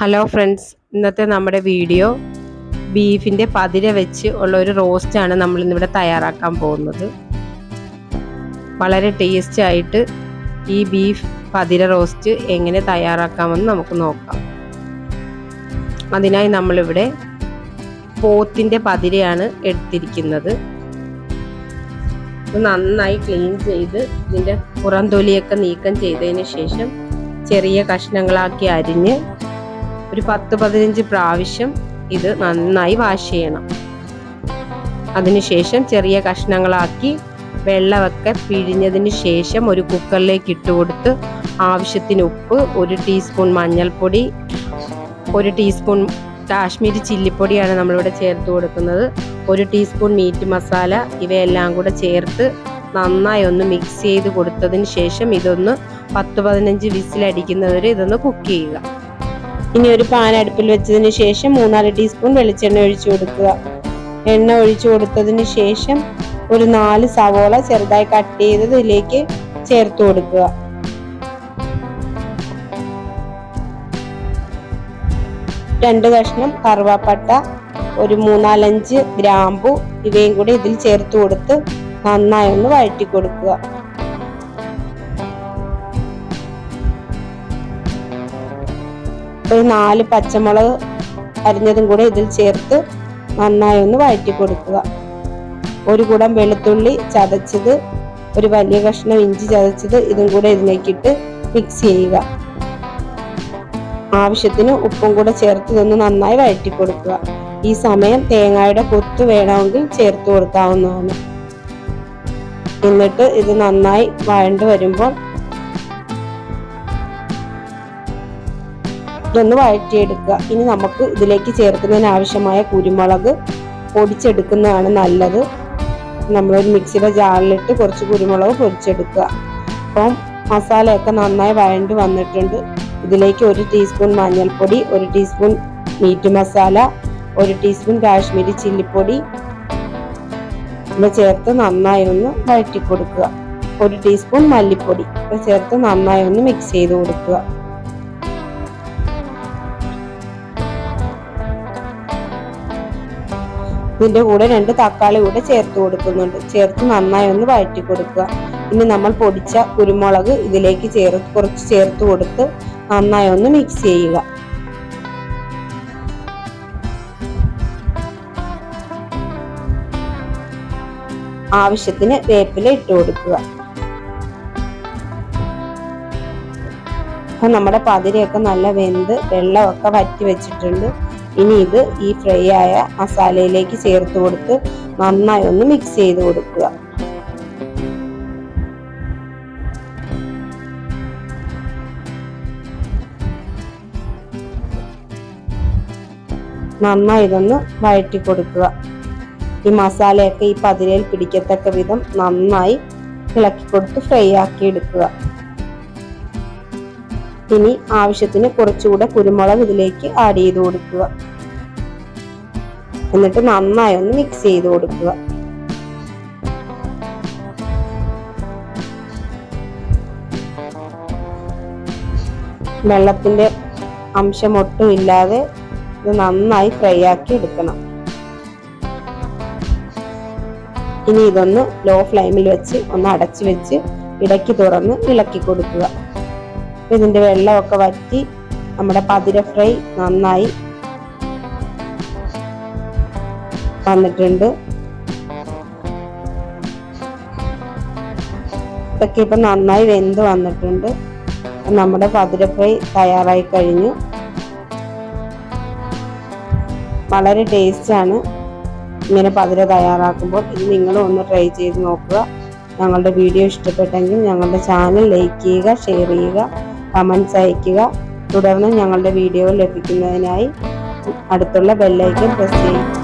Hello friends ഇന്നത്തെ നമ്മുടെ video ബീഫിന്റെ പതിര വെച്ച് ഉള്ള ഒരു റോസ്റ്റാണ് നമ്മൾ ഇന്നിവിടെ തയ്യാറാക്കാൻ പോകുന്നത്. വളരെ ടേസ്റ്റ് ആയിട്ട് ഈ ബീഫ് പതിര റോസ്റ്റ് എങ്ങനെ തയ്യാറാക്കാമെന്ന് നമുക്ക് നോക്കാം. അതിനായി നമ്മളിവിടെ പോത്തിന്റെ പതിരയാണ് എടുത്തിരിക്കുന്നത്. നന്നായി ക്ലീൻ ചെയ്ത് ഇതിന്റെ പുറംതൊലിയൊക്കെ നീക്കം ചെയ്തതിന് ശേഷം ചെറിയ കഷ്ണങ്ങളാക്കി അരിഞ്ഞ് ഒരു പത്ത് പതിനഞ്ച് പ്രാവശ്യം ഇത് നന്നായി വാഷ് ചെയ്യണം. അതിനുശേഷം ചെറിയ കഷ്ണങ്ങളാക്കി വെള്ളമൊക്കെ പിഴിഞ്ഞതിന് ശേഷം ഒരു കുക്കറിലേക്ക് ഇട്ട് കൊടുത്ത് ആവശ്യത്തിന് ഉപ്പ് ഒരു ടീസ്പൂൺ മഞ്ഞൾപ്പൊടി ഒരു ടീസ്പൂൺ കാശ്മീരി ചില്ലിപ്പൊടിയാണ് നമ്മളിവിടെ ചേർത്ത് കൊടുക്കുന്നത്. ഒരു ടീസ്പൂൺ മീറ്റ് മസാല ഇവയെല്ലാം കൂടെ ചേർത്ത് നന്നായി ഒന്ന് മിക്സ് ചെയ്ത് കൊടുത്തതിന് ശേഷം ഇതൊന്ന് പത്ത് പതിനഞ്ച് വിസിലടിക്കുന്നവരെ ഇതൊന്ന് കുക്ക് ചെയ്യുക. ഇനി ഒരു പാൻ അടുപ്പിൽ വെച്ചതിന് ശേഷം മൂന്നാൽ ടീസ്പൂൺ വെളിച്ചെണ്ണ ഒഴിച്ചു കൊടുക്കുക. എണ്ണ ഒഴിച്ചു കൊടുത്തതിന് ശേഷം ഒരു നാല് സവോള ചെറുതായി കട്ട് ചെയ്തത് ഇതിലേക്ക് ചേർത്ത് കൊടുക്കുക. രണ്ട് കഷ്ണം കറുവാപ്പട്ട ഒരു മൂന്നാലഞ്ച് ഗ്രാമ്പു ഇവയും കൂടി ഇതിൽ ചേർത്ത് കൊടുത്ത് നന്നായി ഒന്ന് വഴറ്റി കൊടുക്കുക. ഒരു നാല് പച്ചമുളക് അരിഞ്ഞതും കൂടെ ഇതിൽ ചേർത്ത് നന്നായി ഒന്ന് വഴറ്റി കൊടുക്കുക. ഒരു കുടം വെളുത്തുള്ളി ചതച്ചത് ഒരു വലിയ കഷ്ണം ഇഞ്ചി ചതച്ചത് ഇതും കൂടെ ഇതിലേക്കിട്ട് മിക്സ് ചെയ്യുക. ആവശ്യത്തിന് ഉപ്പും കൂടെ ചേർത്ത് ഇതൊന്ന് നന്നായി വഴറ്റി കൊടുക്കുക. ഈ സമയം തേങ്ങയുടെ കൊത്ത് വേണമെങ്കിൽ ചേർത്ത് കൊടുക്കാവുന്നതാണ്. എന്നിട്ട് ഇത് നന്നായി വഴണ്ട് വരുമ്പോൾ ഇതൊന്ന് വഴറ്റിയെടുക്കുക. ഇനി നമുക്ക് ഇതിലേക്ക് ചേർക്കുന്നതിന് ആവശ്യമായ കുരുമുളക് പൊടിച്ചെടുക്കുന്നതാണ് നല്ലത്. നമ്മളൊരു മിക്സിയുടെ ജാറിലിട്ട് കുറച്ച് കുരുമുളക് പൊടിച്ചെടുക്കുക. അപ്പം മസാലയൊക്കെ നന്നായി വഴണ്ട് വന്നിട്ടുണ്ട്. ഇതിലേക്ക് ഒരു ടീസ്പൂൺ മഞ്ഞൾപ്പൊടി ഒരു ടീസ്പൂൺ മീറ്റ് മസാല ഒരു ടീസ്പൂൺ കാശ്മീരി ചില്ലിപ്പൊടി ഇവ ചേർത്ത് നന്നായി ഒന്ന് വഴറ്റി കൊടുക്കുക ഒരു ടീസ്പൂൺ മല്ലിപ്പൊടി ഇവ ചേർത്ത് നന്നായി ഒന്ന് മിക്സ് ചെയ്ത് കൊടുക്കുക. ഇതിന്റെ കൂടെ രണ്ട് തക്കാളി കൂടെ ചേർത്ത് കൊടുക്കുന്നുണ്ട്. ചേർത്ത് നന്നായി ഒന്ന് വഴറ്റി കൊടുക്കുക. ഇനി നമ്മൾ പൊടിച്ച കുരുമുളക് ഇതിലേക്ക് ചേർത്ത് കുറച്ച് ചേർത്ത് കൊടുത്ത് നന്നായി ഒന്ന് മിക്സ് ചെയ്യുക. ആവശ്യത്തിന് വേപ്പില ഇട്ട് കൊടുക്കുക. അപ്പൊ നമ്മുടെ പതിരയൊക്കെ നല്ല വെന്ത് വെള്ളമൊക്കെ വറ്റി വെച്ചിട്ടുണ്ട്. ഇനി ഇത് ഈ ഫ്രൈ ആയ മസാലയിലേക്ക് ചേർത്ത് കൊടുത്ത് നന്നായി ഒന്ന് മിക്സ് ചെയ്ത് കൊടുക്കുക. നന്നായി ഇതൊന്ന് വഴറ്റി കൊടുക്കുക. ഈ മസാലയൊക്കെ ഈ പതിരയിൽ പിടിക്കത്തക്ക വിധം നന്നായി ഇളക്കി കൊടുത്ത് ഫ്രൈ ആക്കി എടുക്കുക. ഇനി ആവശ്യത്തിന് കുറച്ചുകൂടെ കുരുമുളക് ഇതിലേക്ക് ആഡ് ചെയ്ത് കൊടുക്കുക. എന്നിട്ട് നന്നായി ഒന്ന് മിക്സ് ചെയ്ത് കൊടുക്കുക. വെള്ളത്തിന്റെ അംശം ഒട്ടും ഇല്ലാതെ ഇത് നന്നായി ഫ്രൈ ആക്കി എടുക്കണം. ഇനി ഇതൊന്ന് ലോ ഫ്ലെയിമിൽ വെച്ച് ഒന്ന് അടച്ചു വെച്ച് ഇടയ്ക്ക് തുറന്ന് ഇളക്കി കൊടുക്കുക. ഇതിന്റെ വെള്ളമൊക്കെ വറ്റി നമ്മുടെ പതിര ഫ്രൈ നന്നായി വന്നിട്ടുണ്ട്. ഇതൊക്കെ ഇപ്പൊ നന്നായി വെന്ത് വന്നിട്ടുണ്ട്. നമ്മുടെ പതിര ഫ്രൈ തയ്യാറായി കഴിഞ്ഞു. വളരെ ടേസ്റ്റ് ആണ്. ഇങ്ങനെ പതിര തയ്യാറാക്കുമ്പോൾ ഇത് നിങ്ങളും ഒന്ന് ട്രൈ ചെയ്ത് നോക്കുക. ഞങ്ങളുടെ വീഡിയോ ഇഷ്ടപ്പെട്ടെങ്കിൽ ഞങ്ങളുടെ ചാനൽ ലൈക്ക് ചെയ്യുക ഷെയർ ചെയ്യുക. കമൻസ് അയയ്ക്കുക. തുടർന്ന് ഞങ്ങളുടെ വീഡിയോ ലഭിക്കുന്നതിനായി അടുത്തുള്ള ബെല്ലൈക്കൻ പ്രസ് ചെയ്യും